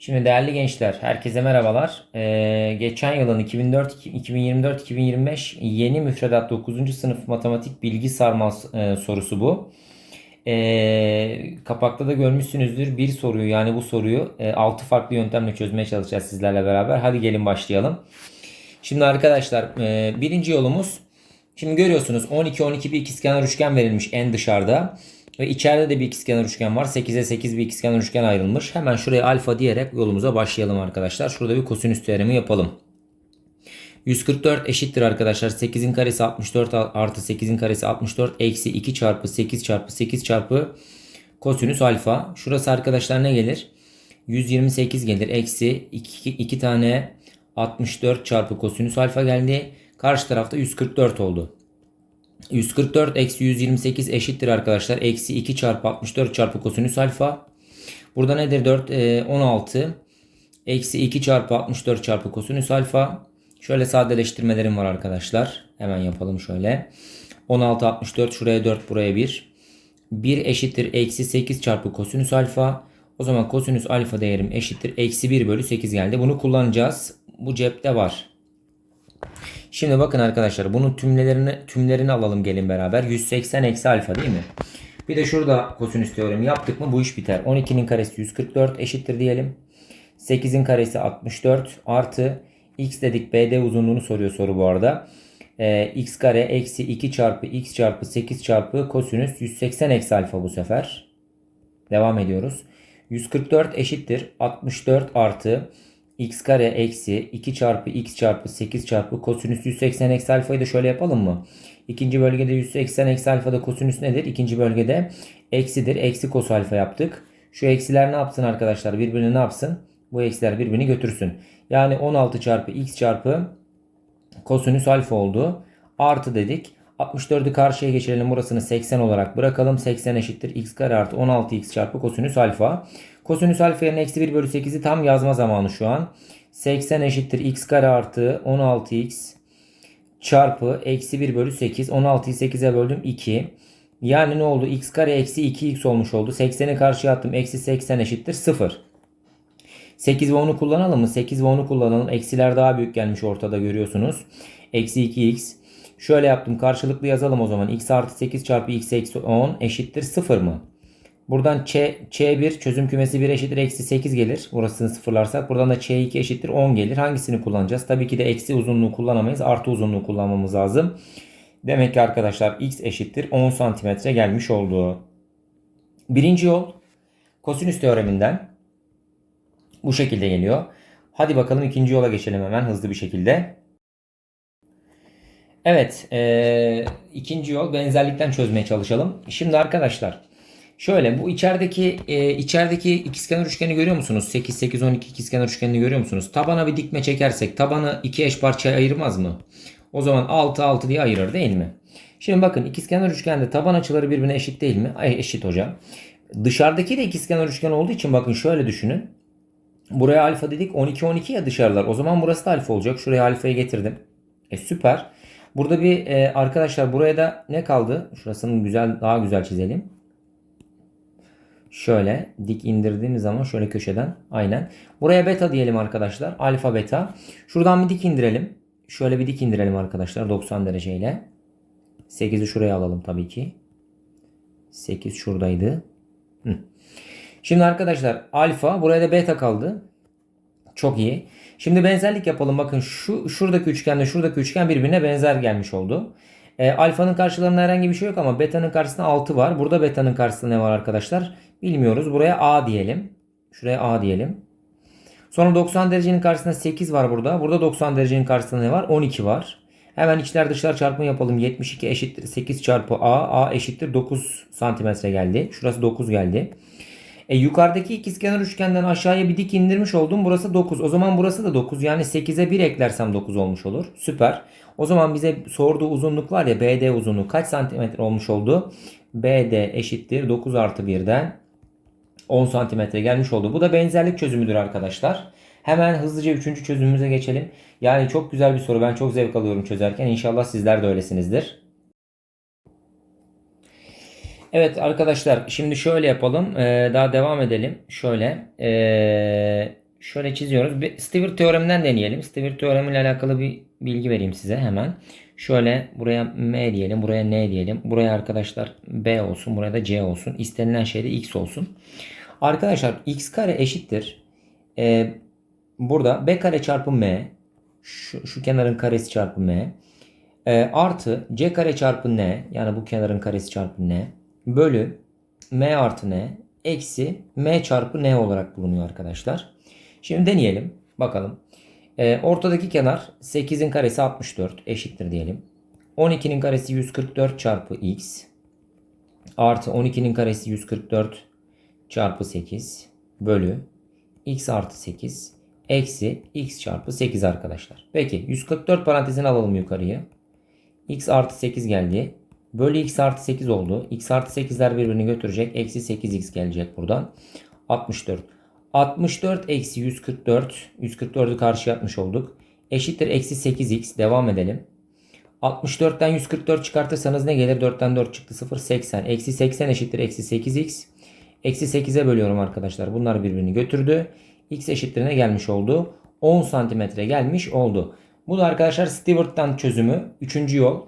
Şimdi değerli gençler, herkese merhabalar. Ee, geçen yılın 2004 2024-2025 yeni müfredat 9. sınıf matematik bilgi sarmal e, sorusu bu. Ee, kapakta da görmüşsünüzdür bir soruyu yani bu soruyu 6 farklı yöntemle çözmeye çalışacağız sizlerle beraber. Hadi gelin başlayalım. Şimdi arkadaşlar e, birinci yolumuz şimdi görüyorsunuz 12-12 bir ikizkenar üçgen verilmiş en dışarıda. Ve içeride de bir ikizkenar üçgen var. 8'e 8 bir ikizkenar üçgen ayrılmış. Hemen şuraya alfa diyerek yolumuza başlayalım arkadaşlar. Şurada bir kosinüs teoremi yapalım. 144 eşittir arkadaşlar. 8'in karesi 64 artı 8'in karesi 64 eksi 2 çarpı 8 çarpı 8 çarpı kosinüs alfa. Şurası arkadaşlar ne gelir? 128 gelir. Eksi 2, 2 tane 64 çarpı kosinüs alfa geldi. Karşı tarafta 144 oldu. 144 eksi 128 eşittir arkadaşlar. Eksi 2 çarpı 64 çarpı kosinüs alfa. Burada nedir 4? Ee, 16. Eksi 2 çarpı 64 çarpı kosinüs alfa. Şöyle sadeleştirmelerim var arkadaşlar. Hemen yapalım şöyle. 16 64 şuraya 4 buraya 1. 1 eşittir eksi 8 çarpı kosinüs alfa. O zaman kosinüs alfa değerim eşittir. Eksi 1 bölü 8 geldi. Bunu kullanacağız. Bu cepte var. Şimdi bakın arkadaşlar bunun tümlerini tümlerini alalım gelin beraber. 180 eksi alfa değil mi? Bir de şurada kosinüs teoremi yaptık mı bu iş biter. 12'nin karesi 144 eşittir diyelim. 8'in karesi 64 artı x dedik BD uzunluğunu soruyor soru bu arada. Ee, x kare eksi 2 çarpı x çarpı 8 çarpı kosinüs 180 eksi alfa bu sefer. Devam ediyoruz. 144 eşittir 64 artı x kare eksi 2 çarpı x çarpı 8 çarpı kosinüs 180 eksi alfayı da şöyle yapalım mı? İkinci bölgede 180 eksi alfada kosinüs nedir? İkinci bölgede eksidir. Eksi kos alfa yaptık. Şu eksiler ne yapsın arkadaşlar? Birbirini ne yapsın? Bu eksiler birbirini götürsün. Yani 16 çarpı x çarpı kosinüs alfa oldu. Artı dedik. 64'ü karşıya geçirelim. Burasını 80 olarak bırakalım. 80 eşittir x kare artı 16x çarpı kosinüs alfa. Kosinüs alfa yerine eksi 1 bölü 8'i tam yazma zamanı şu an. 80 eşittir x kare artı 16x çarpı eksi 1 bölü 8. 16'yı 8'e böldüm 2. Yani ne oldu? x kare eksi 2x olmuş oldu. 80'i karşıya attım. Eksi 80 eşittir 0. 8 ve 10'u kullanalım mı? 8 ve 10'u kullanalım. Eksiler daha büyük gelmiş ortada görüyorsunuz. Eksi 2x. Şöyle yaptım. Karşılıklı yazalım o zaman. x artı 8 çarpı x eksi 10 eşittir 0 mı? Buradan Ç, Ç1 çözüm kümesi 1 eşittir eksi 8 gelir. Burasını sıfırlarsak. Buradan da Ç2 eşittir 10 gelir. Hangisini kullanacağız? Tabii ki de eksi uzunluğu kullanamayız. Artı uzunluğu kullanmamız lazım. Demek ki arkadaşlar x eşittir 10 santimetre gelmiş oldu. Birinci yol kosinüs teoreminden bu şekilde geliyor. Hadi bakalım ikinci yola geçelim hemen hızlı bir şekilde. Evet, e, ikinci yol benzerlikten çözmeye çalışalım. Şimdi arkadaşlar, şöyle bu içerideki e, içerideki ikizkenar üçgeni görüyor musunuz? 8 8 12 ikizkenar üçgenini görüyor musunuz? Tabana bir dikme çekersek tabanı iki eş parçaya ayırmaz mı? O zaman 6 6 diye ayırır değil mi? Şimdi bakın ikizkenar üçgende taban açıları birbirine eşit değil mi? Ay eşit hocam. Dışarıdaki de ikizkenar üçgen olduğu için bakın şöyle düşünün. Buraya alfa dedik 12 12 ya dışarılar. O zaman burası da alfa olacak. Şuraya alfayı getirdim. E süper. Burada bir e, arkadaşlar buraya da ne kaldı? Şurasını güzel daha güzel çizelim. Şöyle dik indirdiğimiz zaman şöyle köşeden aynen. Buraya beta diyelim arkadaşlar. Alfa beta. Şuradan bir dik indirelim. Şöyle bir dik indirelim arkadaşlar 90 dereceyle. 8'i şuraya alalım tabii ki. 8 şuradaydı. Şimdi arkadaşlar alfa buraya da beta kaldı. Çok iyi. Şimdi benzerlik yapalım. Bakın şu şuradaki üçgenle şuradaki üçgen birbirine benzer gelmiş oldu. E, alfanın karşılarında herhangi bir şey yok ama beta'nın karşısında 6 var. Burada beta'nın karşısında ne var arkadaşlar? Bilmiyoruz. Buraya A diyelim. Şuraya A diyelim. Sonra 90 derecenin karşısında 8 var burada. Burada 90 derecenin karşısında ne var? 12 var. Hemen içler dışlar çarpımı yapalım. 72 eşittir 8 çarpı A. A eşittir 9 santimetre geldi. Şurası 9 geldi. E, yukarıdaki ikizkenar üçgenden aşağıya bir dik indirmiş oldum. Burası 9. O zaman burası da 9. Yani 8'e 1 eklersem 9 olmuş olur. Süper. O zaman bize sorduğu uzunluk var ya BD uzunluğu kaç santimetre olmuş oldu? BD eşittir 9 artı 1'den 10 santimetre gelmiş oldu. Bu da benzerlik çözümüdür arkadaşlar. Hemen hızlıca 3. çözümümüze geçelim. Yani çok güzel bir soru. Ben çok zevk alıyorum çözerken. İnşallah sizler de öylesinizdir. Evet arkadaşlar şimdi şöyle yapalım. Ee, daha devam edelim. Şöyle. Ee, şöyle çiziyoruz. Bir Stewart teoreminden deneyelim. Stewart teoremiyle alakalı bir bilgi vereyim size hemen. Şöyle buraya M diyelim. Buraya N diyelim. Buraya arkadaşlar B olsun. Buraya da C olsun. İstenilen şey de X olsun. Arkadaşlar X kare eşittir. Ee, burada B kare çarpı M. Şu, şu kenarın karesi çarpı M. Ee, artı C kare çarpı N. Yani bu kenarın karesi çarpı N. Bölü M artı N. Eksi M çarpı N olarak bulunuyor arkadaşlar. Şimdi deneyelim. Bakalım. Ee, ortadaki kenar 8'in karesi 64 eşittir diyelim. 12'nin karesi 144 çarpı x artı 12'nin karesi 144 çarpı 8 bölü x artı 8 eksi x çarpı 8 arkadaşlar. Peki 144 parantezini alalım yukarıya. x artı 8 geldi. Bölü x artı 8 oldu. x artı 8'ler birbirini götürecek. Eksi 8x gelecek buradan. 64. 64 eksi 144. 144'ü karşı yapmış olduk. Eşittir eksi 8x. Devam edelim. 64'ten 144 çıkartırsanız ne gelir? 4'ten 4 çıktı 0. 80. Eksi 80 eşittir eksi 8x. Eksi 8'e bölüyorum arkadaşlar. Bunlar birbirini götürdü. X eşittir ne gelmiş oldu? 10 santimetre gelmiş oldu. Bu da arkadaşlar Stewart'tan çözümü. Üçüncü yol.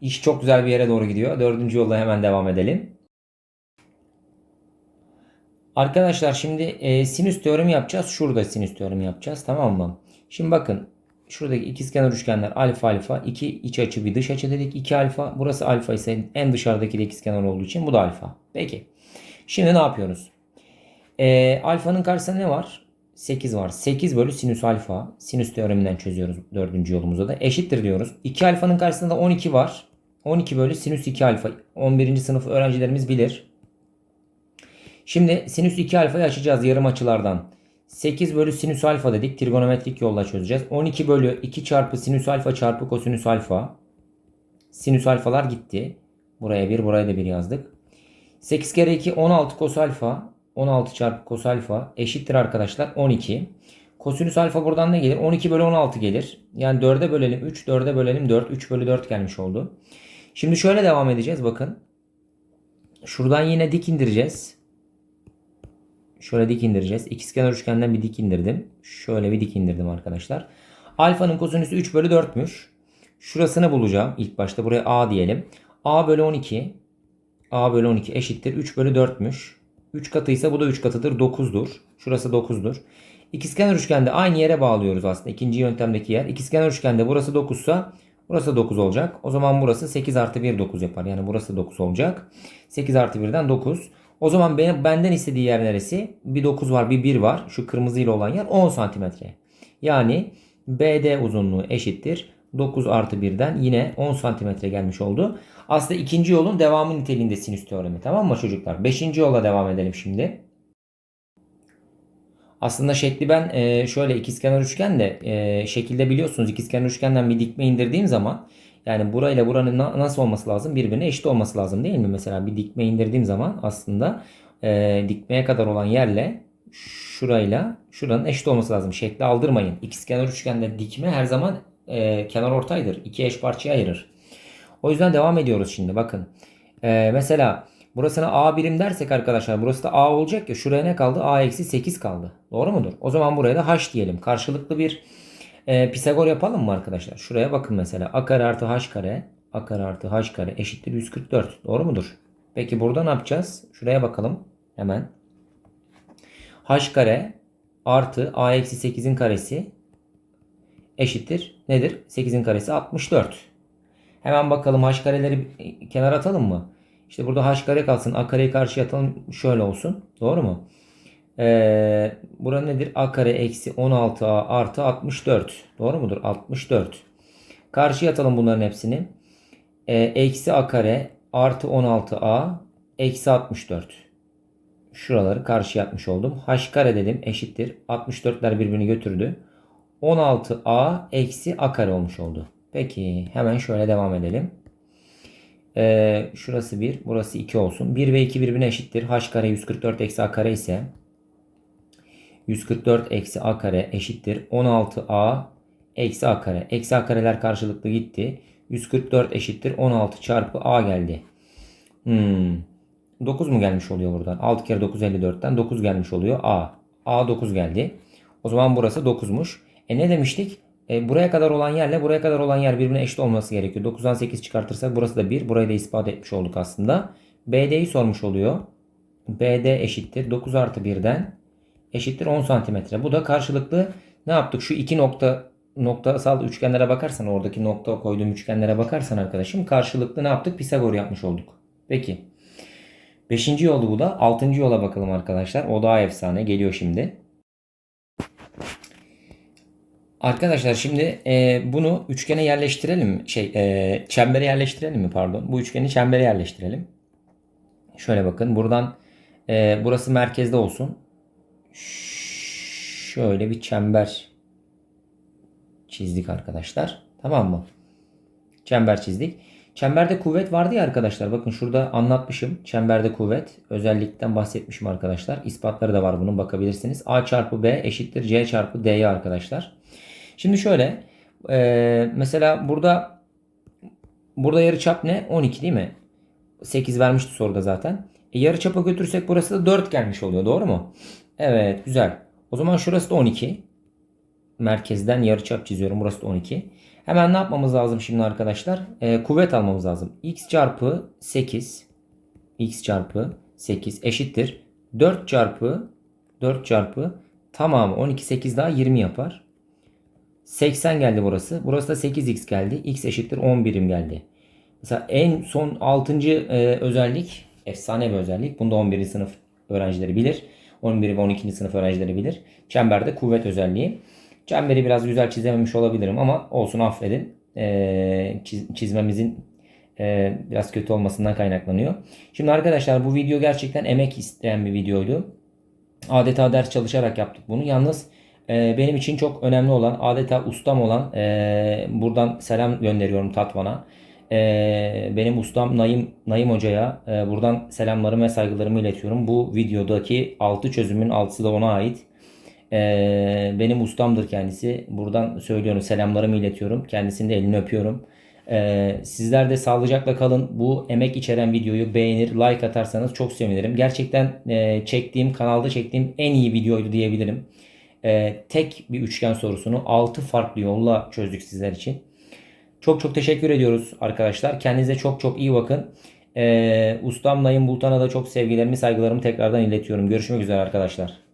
İş çok güzel bir yere doğru gidiyor. Dördüncü yolla hemen devam edelim. Arkadaşlar şimdi e, sinüs teoremi yapacağız. Şurada sinüs teoremi yapacağız. Tamam mı? Şimdi bakın. Şuradaki ikizkenar üçgenler alfa alfa. iki iç açı bir dış açı dedik. 2 alfa. Burası alfa ise en dışarıdaki de ikizkenar olduğu için bu da alfa. Peki. Şimdi ne yapıyoruz? E, alfanın karşısında ne var? 8 var. 8 bölü sinüs alfa. Sinüs teoreminden çözüyoruz dördüncü yolumuzda da. Eşittir diyoruz. 2 alfanın karşısında da 12 var. 12 bölü sinüs 2 alfa. 11. sınıf öğrencilerimiz bilir. Şimdi sinüs 2 alfayı açacağız yarım açılardan. 8 bölü sinüs alfa dedik. Trigonometrik yolla çözeceğiz. 12 bölü 2 çarpı sinüs alfa çarpı kosinüs alfa. Sinüs alfalar gitti. Buraya 1 buraya da 1 yazdık. 8 kere 2 16 kos alfa. 16 çarpı kos alfa eşittir arkadaşlar 12. Kosinüs alfa buradan ne gelir? 12 bölü 16 gelir. Yani 4'e bölelim 3, 4'e bölelim 4. 3 bölü 4 gelmiş oldu. Şimdi şöyle devam edeceğiz bakın. Şuradan yine dik indireceğiz. Şöyle dik indireceğiz. İkizkenar üçgenden bir dik indirdim. Şöyle bir dik indirdim arkadaşlar. Alfanın kosinüsü 3 bölü 4'müş. Şurasını bulacağım. İlk başta buraya A diyelim. A bölü 12. A bölü 12 eşittir. 3 bölü 4'müş. 3 katıysa bu da 3 katıdır. 9'dur. Şurası 9'dur. İkizkenar üçgende aynı yere bağlıyoruz aslında. İkinci yöntemdeki yer. İkizkenar üçgende burası 9 ise burası 9 olacak. O zaman burası 8 artı 1 9 yapar. Yani burası 9 olacak. 8 artı 1'den 9. O zaman benim, benden istediği yer neresi? Bir 9 var bir 1 var. Şu kırmızıyla olan yer 10 santimetre. Yani BD uzunluğu eşittir. 9 artı 1'den yine 10 santimetre gelmiş oldu. Aslında ikinci yolun devamı niteliğinde sinüs teoremi. Tamam mı çocuklar? Beşinci yola devam edelim şimdi. Aslında şekli ben e, şöyle ikizkenar üçgen de e, şekilde biliyorsunuz ikizkenar üçgenden bir dikme indirdiğim zaman yani burayla buranın nasıl olması lazım? Birbirine eşit olması lazım değil mi? Mesela bir dikme indirdiğim zaman aslında e, dikmeye kadar olan yerle şurayla şuranın eşit olması lazım. Şekli aldırmayın. İkizkenar üçgende dikme her zaman e, kenar ortaydır. İki eş parçaya ayırır. O yüzden devam ediyoruz şimdi. Bakın. E, mesela burasına A birim dersek arkadaşlar burası da A olacak ya. Şuraya ne kaldı? A eksi 8 kaldı. Doğru mudur? O zaman buraya da H diyelim. Karşılıklı bir e, Pisagor yapalım mı arkadaşlar? Şuraya bakın mesela. A kare artı H kare. A kare artı H kare eşittir 144. Doğru mudur? Peki burada ne yapacağız? Şuraya bakalım. Hemen. H kare artı A eksi 8'in karesi eşittir. Nedir? 8'in karesi 64. Hemen bakalım h kareleri kenara atalım mı? İşte burada h kare kalsın. A kareyi karşıya atalım. Şöyle olsun. Doğru mu? Ee, bura nedir? A kare eksi 16a artı 64. Doğru mudur? 64. Karşıya atalım bunların hepsini. Ee, eksi a kare artı 16a eksi 64. Şuraları karşıya atmış oldum. H kare dedim eşittir. 64'ler birbirini götürdü. 16a eksi a kare olmuş oldu. Peki hemen şöyle devam edelim. Ee, şurası 1 burası 2 olsun. 1 ve 2 birbirine eşittir. h kare 144 eksi a kare ise 144 eksi a kare eşittir. 16a eksi a kare. Eksi a kareler karşılıklı gitti. 144 eşittir. 16 çarpı a geldi. Hmm. 9 mu gelmiş oluyor buradan? 6 kere 9 54'ten 9 gelmiş oluyor a. A 9 geldi. O zaman burası 9'muş. E ne demiştik? E, buraya kadar olan yerle buraya kadar olan yer birbirine eşit olması gerekiyor. 9'dan 8 çıkartırsak burası da 1. Burayı da ispat etmiş olduk aslında. BD'yi sormuş oluyor. BD eşittir 9 artı 1'den eşittir 10 santimetre. Bu da karşılıklı ne yaptık? Şu iki nokta noktasal üçgenlere bakarsan oradaki nokta koyduğum üçgenlere bakarsan arkadaşım karşılıklı ne yaptık? Pisagor yapmış olduk. Peki. Beşinci yolu bu da. Altıncı yola bakalım arkadaşlar. O daha efsane. Geliyor şimdi. Arkadaşlar şimdi e, bunu üçgene yerleştirelim? Şey, e, çembere yerleştirelim mi? Pardon. Bu üçgeni çembere yerleştirelim. Şöyle bakın. Buradan e, burası merkezde olsun. Şöyle bir çember çizdik arkadaşlar. Tamam mı? Çember çizdik. Çemberde kuvvet vardı ya arkadaşlar. Bakın şurada anlatmışım. Çemberde kuvvet. Özellikten bahsetmişim arkadaşlar. İspatları da var bunun bakabilirsiniz. A çarpı B eşittir C çarpı D'ye arkadaşlar. Şimdi şöyle. E, mesela burada burada yarıçap ne? 12 değil mi? 8 vermişti soruda zaten. E, yarıçapa götürsek burası da 4 gelmiş oluyor. Doğru mu? Evet güzel. O zaman şurası da 12. Merkezden yarıçap çiziyorum. Burası da 12. Hemen ne yapmamız lazım şimdi arkadaşlar? Ee, kuvvet almamız lazım. x çarpı 8 x çarpı 8 eşittir. 4 çarpı 4 çarpı tamamı 12 8 daha 20 yapar. 80 geldi burası. Burası da 8x geldi. x eşittir 10 birim geldi. Mesela en son 6. E, özellik efsane bir özellik. Bunu da 11. sınıf öğrencileri bilir. 11 ve 12. sınıf öğrencileri bilir. Çemberde kuvvet özelliği. Çemberi biraz güzel çizememiş olabilirim ama olsun affedin. Ee, çiz, çizmemizin e, biraz kötü olmasından kaynaklanıyor. Şimdi arkadaşlar bu video gerçekten emek isteyen bir videoydu. Adeta ders çalışarak yaptık bunu. Yalnız e, benim için çok önemli olan, adeta ustam olan e, buradan selam gönderiyorum Tatvan'a. E, benim ustam Naim, Naim Hoca'ya e, buradan selamlarımı ve saygılarımı iletiyorum. Bu videodaki 6 çözümün 6'sı da ona ait. Ee, benim ustamdır kendisi. Buradan söylüyorum selamlarımı iletiyorum. Kendisinin de elini öpüyorum. Ee, sizler de sağlıcakla kalın. Bu emek içeren videoyu beğenir, like atarsanız çok sevinirim. Gerçekten e, çektiğim, kanalda çektiğim en iyi videoydu diyebilirim. E, tek bir üçgen sorusunu 6 farklı yolla çözdük sizler için. Çok çok teşekkür ediyoruz arkadaşlar. Kendinize çok çok iyi bakın. E, ustam Naim Bultan'a da çok sevgilerimi, saygılarımı tekrardan iletiyorum. Görüşmek üzere arkadaşlar.